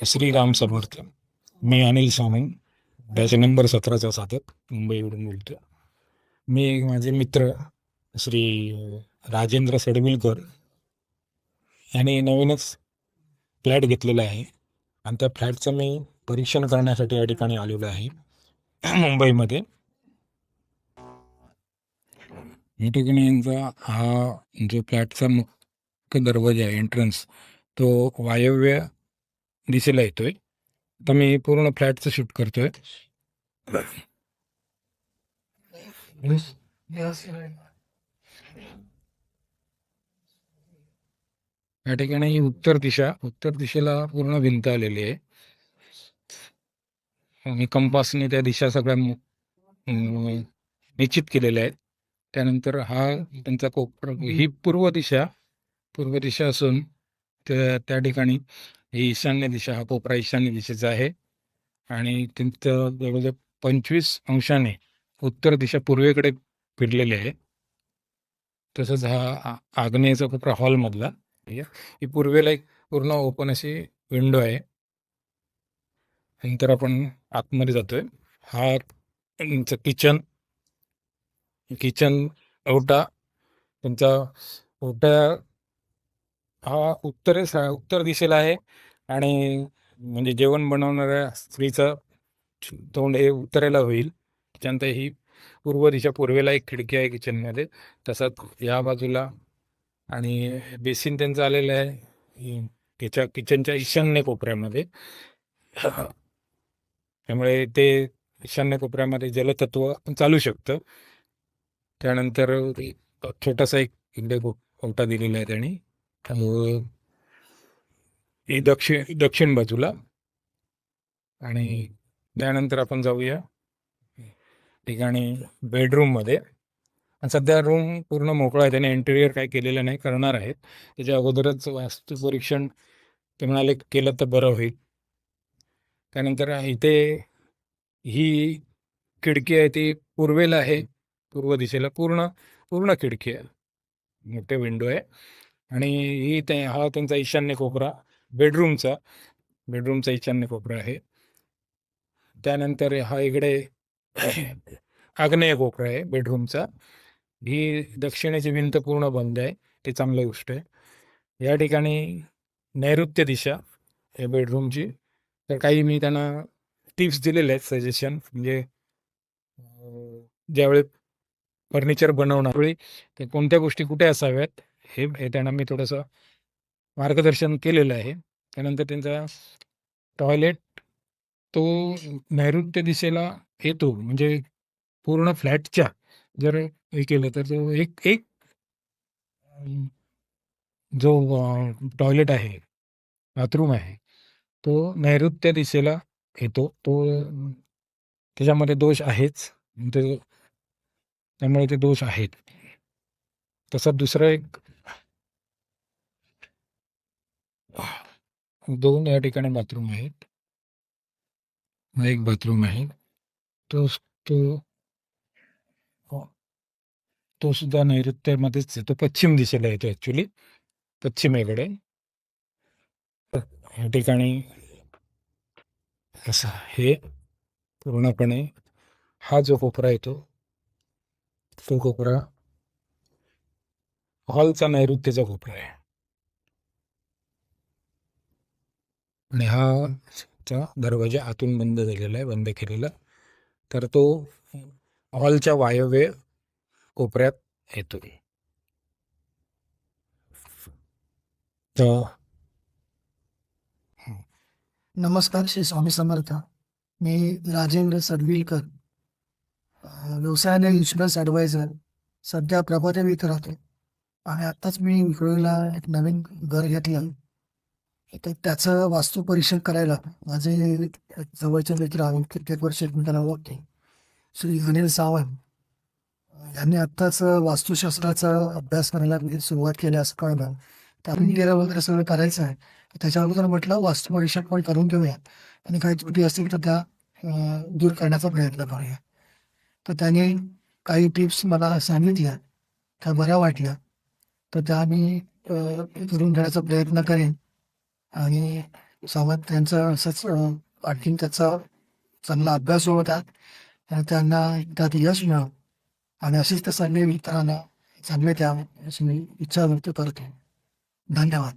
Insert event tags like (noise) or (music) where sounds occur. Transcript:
श्रीराम समर्थ मी Anil Swami batch number सतराचा साधक मुंबईवरून बोलतो मी माझे मित्र श्री राजेंद्र सडविलकर यांनी नवीनच फ्लॅट घेतलेला आहे आणि त्या फ्लॅटचं मी परीक्षण करण्यासाठी या ठिकाणी आलेलो आहे मुंबईमध्ये या ठिकाणी यांचा हा जो फ्लॅटचा मुख्य दरवाजा आहे एंट्रन्स तो वायव्य दिशेला येतोय. तर मी पूर्ण फ्लॅटचं शूट करतोय. या ठिकाणी ही उत्तर दिशा उत्तर दिशेला पूर्ण भिंत आलेली आहे. मी कंपासने त्या दिशा सगळ्या निश्चित केलेल्या आहेत. त्यानंतर हा त्यांचा कोपर ही पूर्व दिशा पूर्व दिशा असून त्या त्या ठिकाणी ही ईशान्य दिशा हा कोपरा ईशान्य दिशेचा आहे. आणि त्यांचं जवळजवळ पंचवीस अंशाने उत्तर दिशा पूर्वेकडे फिरलेली आहे. तसंच हा आग्नेयचा कोपरा हॉलमधला ही पूर्वेला एक पूर्ण ओपन अशी विंडो आहे. नंतर आपण आतमध्ये जातोय. हा त्यांचं किचन किचन ओटा त्यांचा ओटा हा उत्तरेस उत्तर दिशेला आहे. आणि म्हणजे जेवण बनवणाऱ्या स्त्रीचं तोंड हे उत्तरेला होईल. त्याच्यानंतर ही पूर्व दिशा पूर्वेला एक खिडकी आहे किचनमध्ये. तसंच या बाजूला आणि बेसिन त्यांचं आलेलं आहे. त्याच्या किचनच्या ईशान्य कोपऱ्यामध्ये. त्यामुळे ते ईशान्य कोपऱ्यामध्ये जलतत्व आपण चालू शकतं. त्यानंतर छोटासा एक इकडे गोटा दिलेला आहे त्यांनी. त्यामुळं हे दक्षिण दक्षिण बाजूला. आणि त्यानंतर आपण जाऊया ठिकाणी बेडरूममध्ये. आणि सध्या रूम पूर्ण मोकळा आहे. त्याने इंटेरियर काय केलेलं नाही करणार आहेत. त्याच्या अगोदरच वास्तुपरीक्षण ते म्हणाले केलं तर बरं होईल. त्यानंतर इथे ही खिडकी आहे ती पूर्वेला आहे. पूर्व दिशेला पूर्ण पूर्ण खिडकी आहे. मोठे विंडो आहे. आणि ही ते हा त्यांचा ईशान्य कोपरा बेडरूमचा बेडरूमचा ईशान्य कोपरा आहे. त्यानंतर हा इकडे (coughs) आग्नेय कोपरा आहे बेडरूमचा. ही दक्षिणेची भिंत पूर्ण बंद आहे ते चांगली गोष्ट आहे. या ठिकाणी नैऋत्य दिशा या बेडरूमची. तर काही मी त्यांना टिप्स दिलेले आहेत सजेशन म्हणजे ज्यावेळी फर्निचर बनवणार वेळी ते कोणत्या गोष्टी कुठे असाव्यात हे हे त्यांना मी थोडंसं मार्गदर्शन केलेलं आहे. त्यानंतर त्यांचा टॉयलेट तो नैऋत्य दिशेला येतो. म्हणजे पूर्ण फ्लॅटच्या जर हे केलं तर तो एक एक जो टॉयलेट आहे बाथरूम आहे तो नैऋत्य दिशेला येतो. तो त्याच्यामध्ये दोष आहेच. ते त्यामुळे ते दोष आहेत. तसं दुसरं एक दोन या ठिकाणी बाथरूम आहेत. एक बाथरूम आहे. तो तो हो. तो सुद्धा नैऋत्यमध्येच येतो पश्चिम दिशेला येतो ॲक्च्युली पश्चिमेकडे. या ठिकाणी असं हे पूर्णपणे हा जो कोपरा येतो तो कोपरा हॉलचा नैऋत्यचा कोपरा आहे. आणि हा चा दरवाजा आतून बंद झालेला आहे बंद केलेला. तर तो हॉलच्या वायव्य कोपऱ्यात येतो. नमस्कार श्री स्वामी समर्थ. मी राजेंद्र सडविलकर व्यवसायाने इन्शुरन्स ॲडवायझर सध्या प्रभात इथं राहतो. आणि आत्ताच मी विक्रोळीला एक नवीन घर घेतलं. तर त्याचं वास्तू परीक्षण करायला माझे जवळचे मित्र आहेत क्रिकेटवर मी त्यांना ओळखते श्री अनिल सावंत यांनी आत्ताच वास्तुशास्त्राचा अभ्यास करायला म्हणजे सुरुवात केली असं कळलं. त्यामुळे गेलं वगैरे सगळं करायचं आहे त्याच्या अगोदर म्हटलं वास्तू परीक्षण पण करून घेऊया आणि काही त्रुटी असतील तर त्या दूर करण्याचा प्रयत्न करूया. तर त्यांनी काही टिप्स मला सांगितल्या त्या बऱ्या वाटल्या. तर त्या मी करून घेण्याचा प्रयत्न करेन. आणि सोबत त्यांचं असंच आणखीन त्याचा चांगला अभ्यास होत आणि त्यांना त्यात यश मिळावं आणि अशीच त्या सगळे मित्रांना चांगले द्या अशी मी इच्छा व्यक्त करतो. धन्यवाद.